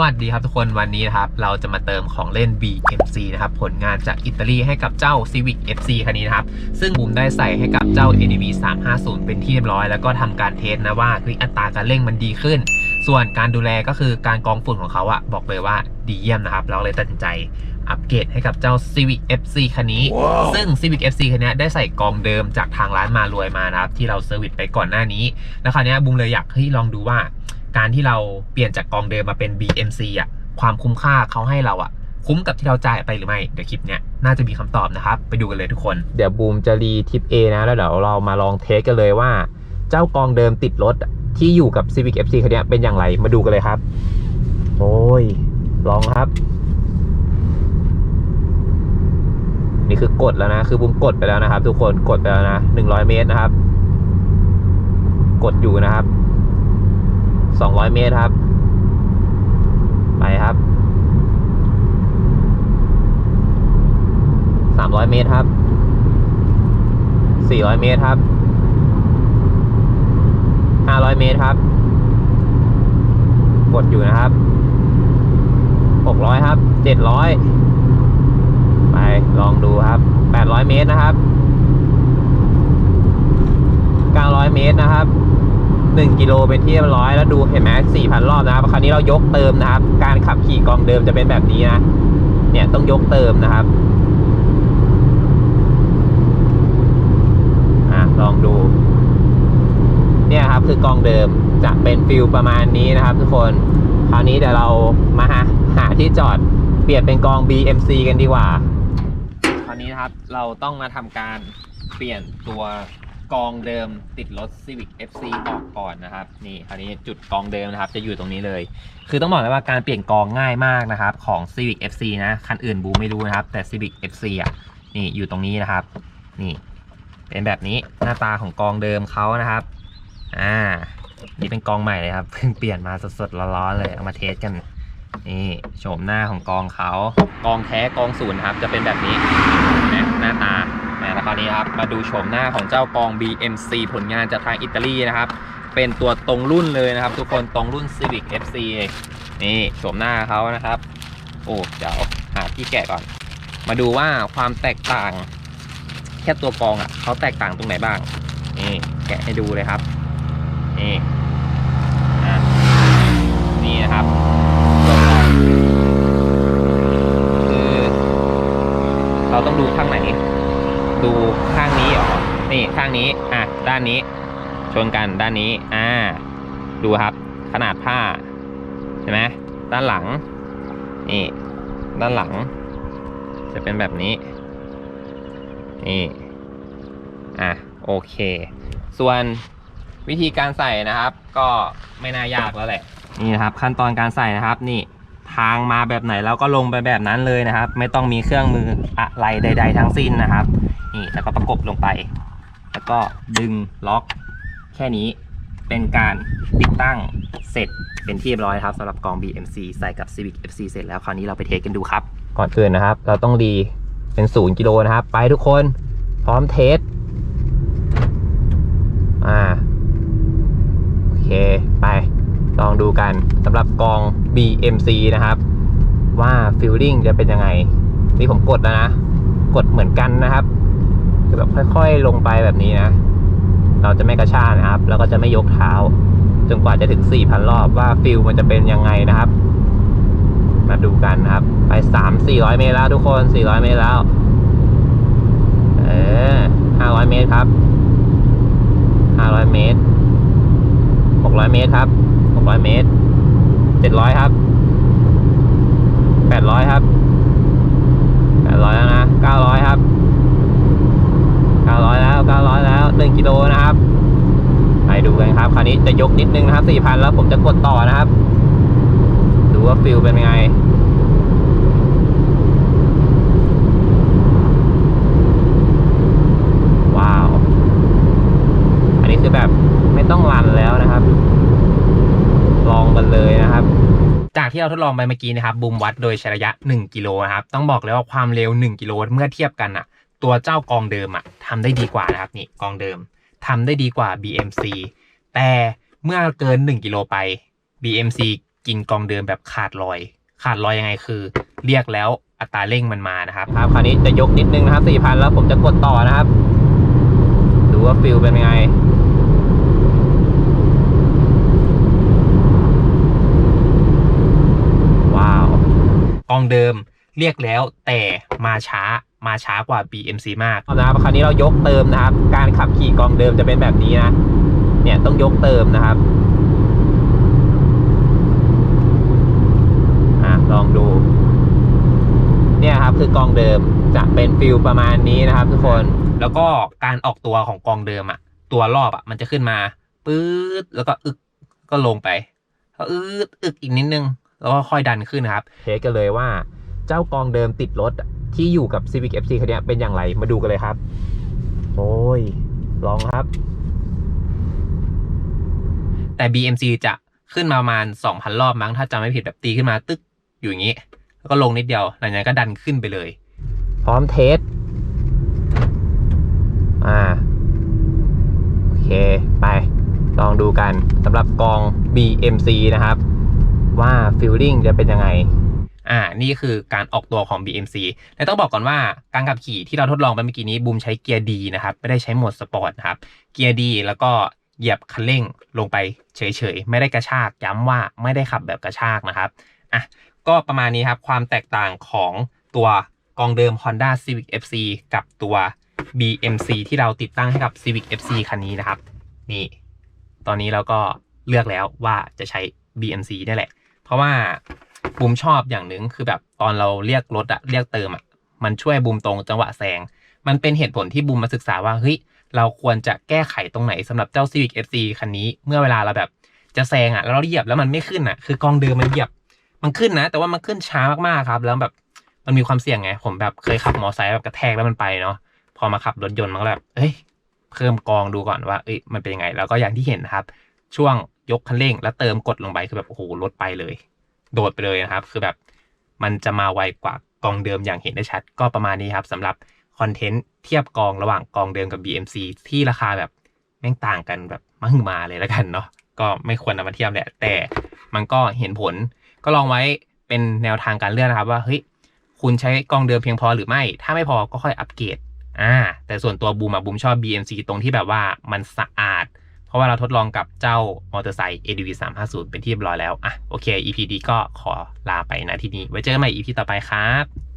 วัสดีครับทุกคนวันนี้นะครับ เราจะมาเติมของเล่น BMC นะครับ ผลงานจากอิตาลีให้กับเจ้า Civic FC คันนี้นะครับ ซึ่งบูมได้ใส่ให้กับเจ้า NV 350 เป็นที่เรียบร้อย แล้วก็ทำการเทสนะว่าเฮ้ยอัตราการเร่งมันดีขึ้น ส่วนการดูแลก็คือการกรองฝุ่นของเขาอะบอกเลยว่าดีเยี่ยมนะครับ เราเลยตัดสินใจอัปเกรดให้กับเจ้า Civic FC คันนี้ซึ่ง Civic FC คันนี้ได้ใส่กรองเดิมจากทางร้านมารวยมานะครับที่เราเซอร์วิสไปก่อนหน้านี้ แล้วคราวนี้บูมเลยอยากให้ลองดูว่า การที่เราเปลี่ยนจากกองเดิมมาเป็น BMC อะความคุ้มค่าเขาให้เราอะคุ้มกับที่เราจ่ายไปหรือไม่ เดี๋ยวคลิปเนี้ยน่าจะมีคำตอบนะครับ ไปดูกันเลยทุกคน เดี๋ยวบูมจะรีทิป A นะแล้วเดี๋ยวเรามาลองเทสกันเลยว่า เจ้ากองเดิมติดรถที่อยู่กับ Civic FC คันนี้เป็นอย่างไรมาดูกันเลยครับ โอ้ย ลองครับ นี่คือกดแล้วนะ คือบูมกดไปแล้วนะครับ ทุกคนกดไปแล้วนะ100เมตรนะครับ กดอยู่นะครับ 200 เมตรครับ ไปครับ 300 เมตรครับ 400 เมตรครับ 500 เมตรครับ กดอยู่นะครับ 600 ครับ 700 ไปลองดูครับ 800 เมตรนะครับ 900 เมตรนะครับ 1กิโลเป็นที่เรียบร้อยแล้วดูเห็นไหม4,000รอบนะครับคราวนี้เรายกเติมนะครับ การขับขี่กองเดิมจะเป็นแบบนี้นะเนี่ยต้องยกเติมนะครับอะลองดู เนี่ยครับคือกองเดิมจะเป็นฟิลประมาณนี้นะครับ ทุกคนคราวนี้เดี๋ยวเรามาหาหาที่จอดเปลี่ยนเป็นกอง BMC กันดีกว่า คราวนี้นะครับเราต้องมาทำการเปลี่ยนตัว กองเดิมติดรถ Civic FC ออกก่อนนะครับ นี่คราวนี้จุดกองเดิมนะครับ จะอยู่ตรงนี้เลย คือต้องบอกเลยว่าการเปลี่ยนกองง่ายมากนะครับ ของ Civic FC นะคันอื่นบูไม่รู้นะครับ แต่ Civic FC อะนี่อยู่ตรงนี้นะครับ นี่ เป็นแบบนี้หน้าตาของกองเดิมเขานะครับอ่านี่เป็นกองใหม่เลยครับเพิ่งเปลี่ยนมาสดๆร้อนๆเลยเอามาเทสกันนี่โฉมหน้าของกองเขากองแท้กองศูนย์ครับ จะเป็นแบบนี้นะหน้าตา แล้วคราวนี้ครับมาดูโฉมหน้าของเจ้ากอง BMC ผลงานจากทางอิตาลีนะครับ เป็นตัวตรงรุ่นเลยนะครับ ทุกคนตรงรุ่น Civic FC นี่โฉมหน้าเขานะครับ โอ้เดี๋ยวหาที่แกะก่อน มาดูว่าความแตกต่างแค่ตัวกองอะเขาแตกต่างตรงไหนบ้างนี่แกะให้ดูเลยครับนี่อะนี่นะครับตัวกองคือเราต้องดูข้างไหน ดูข้างนี้เหรอ นี่ข้างนี้ อะ ด้านนี้ ชนกันด้านนี้ อ่า ดูครับ ขนาดผ้าเห็นไหมด้านหลัง นี่ ด้านหลัง จะเป็นแบบนี้ นี่ อะ โอเค ส่วนวิธีการใส่นะครับ ก็ไม่น่ายากแล้วแหละ นี่นะครับ ขั้นตอนการใส่นะครับ นี่ทางมาแบบไหนเราก็ลงไปแบบนั้นเลยนะครับ ไม่ต้องมีเครื่องมืออะไรใด ๆ ทั้งสิ้นนะครับ นี่แล้วก็ประกบลงไป แล้วก็ดึงล็อก แค่นี้เป็นการติดตั้งเสร็จเป็นที่เรียบร้อยครับสำหรับกอง BMC ใส่กับ Civic FC เสร็จแล้วคราวนี้เราไปเทสกันดูครับ ก่อนอื่นนะครับ เราต้องรีเป็นศูนย์กิโลนะครับ ไปทุกคนพร้อมเทสอ่าโอเคไปลองดูกันสำหรับกอง BMC นะครับ ว่าฟิลลิ่งจะเป็นยังไง นี่ผมกดแล้วนะ กดเหมือนกันนะครับ คือแบบค่อยๆลงไปแบบนี้นะ เราจะไม่กระชากนะครับ แล้วก็จะไม่ยกเท้า จนกว่าจะถึง 4,000 รอบว่าฟิลมันจะเป็นยังไงนะครับ มาดูกันนะครับ ไป 3 400 เมตรแล้วทุกคน 400 เมตรแล้ว เออ 500 เมตรครับ 500 เมตร 600 เมตรครับ 600 เมตร 700 ครับ 800 ครับ 800 แล้วนะ 900 ครับ 900 แล้ว 900 แล้ว 1 กิโลนะครับ ไปดูกันครับ คราวนี้จะยกนิดนึงนะครับ 4,000 แล้วผมจะกดต่อนะครับ ดูว่าฟิลเป็นยังไงว้าวอันนี้คือแบบไม่ต้องรันแล้วนะครับลองกันเลยนะครับจากที่เราทดลองไปเมื่อกี้นะครับบูมวัดโดยใช้ระยะ 1 กิโลนะครับ ต้องบอกเลยว่าความเร็ว 1 กิโลเมื่อเทียบกันอะ ตัวเจ้ากองเดิมอะทำได้ดีกว่านะครับนี่กองเดิมทำได้ดีกว่า BMC แต่เมื่อเกิน 1 กิโลไป BMC กินกองเดิมแบบขาดลอย ขาดลอยยังไงคือ เรียกแล้วอัตราเร่งมันมานะครับครับคราวนี้จะยกนิดนึงนะครับ4,000 แล้วผมจะกดต่อนะครับ ดูว่าฟิลเป็นยังไงว้าวกองเดิมเรียกแล้วแต่มาช้า มาช้ากว่า BMC มากนะครับคราวนี้เรายกเติมนะครับ การขับขี่กองเดิมจะเป็นแบบนี้นะ เนี่ยต้องยกเติมนะครับอะลองดู เนี่ยครับคือกองเดิมจะเป็นฟิลประมาณนี้นะครับ ทุกคน แล้วก็การออกตัวของกองเดิมอะตัวรอบอะมันจะขึ้นมาปื๊ดแล้วก็อึกก็ลงไปแล้วอึดอึกอีกนิดนึง แล้วก็ค่อยดันขึ้นนะครับ เทสกันเลยว่าเจ้ากองเดิมติดรถ ที่อยู่กับ Civic FC คันเนี้ยเป็นอย่างไรมาดูกันเลยครับ โอ้ย ลองครับ แต่ BMC จะขึ้นมาประมาณ 2,000 รอบมั้งถ้าจำไม่ผิดแบบตีขึ้นมาตึกอยู่อย่างนี้ แล้วก็ลงนิดเดียวหลังจากนั้นก็ดันขึ้นไปเลย พร้อมเทสอ่าโอเค ไป ลองดูกันสำหรับกอง BMC นะครับ ว่าฟิลลิ่งจะเป็นยังไง อ่า นี่คือการออกตัวของ BMC และต้องบอกก่อนว่าการขับขี่ที่เราทดลองไปเมื่อกี้นี้บูมใช้เกียร์ดีนะครับ ไม่ได้ใช้โหมดสปอร์ตนะครับ เกียร์ดีแล้วก็เหยียบคันเร่งลงไปเฉยๆ ไม่ได้กระชาก ย้ำว่าไม่ได้ขับแบบกระชากนะครับ อะ ก็ประมาณนี้ครับ ความแตกต่างของตัวกองเดิม Honda Civic FC กับตัว BMC ที่เราติดตั้งให้กับ Civic FC คันนี้นะครับ นี่ ตอนนี้เราก็เลือกแล้วว่าจะใช้ BMC นี่แหละ เพราะว่า บูมชอบอย่างหนึ่งคือแบบตอนเราเรียกรถอะเรียกเติมอะมันช่วยบูมตรงจังหวะแซงมันเป็นเหตุผลที่บูมมาศึกษาว่าเฮ้ยเราควรจะแก้ไขตรงไหนสำหรับเจ้า Civic FC คันนี้ เมื่อเวลาเราแบบจะแซงอะแล้วเราเหยียบแล้วมันไม่ขึ้นอะคือกองเดิมมันเหยียบมันขึ้นนะ แต่ว่ามันขึ้นช้ามากๆครับ แล้วแบบมันมีความเสี่ยงไง ผมแบบเคยขับมอไซค์แบบกระแทกแล้วมันไปเนาะพอมาขับรถยนต์มันก็แบบเอ้ยเพิ่มกองดูก่อนว่าเอ้ยมันเป็นยังไง แล้วก็อย่างที่เห็นนะครับ ช่วงยกคันเร่ง แล้วเติมกดลงไปคือแบบโอ้โหรถไปเลย โดดไปเลยนะครับ คือแบบมันจะมาไวกว่ากองเดิมอย่างเห็นได้ชัด ก็ประมาณนี้ครับสำหรับคอนเทนต์เทียบกองระหว่างกองเดิมกับ BMC ที่ราคาแบบแม่งต่างกันแบบมหึมาเลยแล้วกันเนาะก็ไม่ควรนำมาเทียบแหละ แต่มันก็เห็นผล ก็ลองไว้เป็นแนวทางการเลือกนะครับว่าเฮ้ยคุณใช้กองเดิมเพียงพอหรือไม่ ถ้าไม่พอก็ค่อยอัปเกรดอ่าแต่ส่วนตัวบูมอะบูมชอบ BMC ตรงที่แบบว่ามันสะอาด เพราะว่าเราทดลองกับเจ้ามอเตอร์ไซค์ ADV 350 เป็นที่เรียบร้อยแล้ว อะ โอเค EP ดีก็ขอลาไปนะที่นี้ ไว้เจอกันใหม่ EP ต่อไปครับ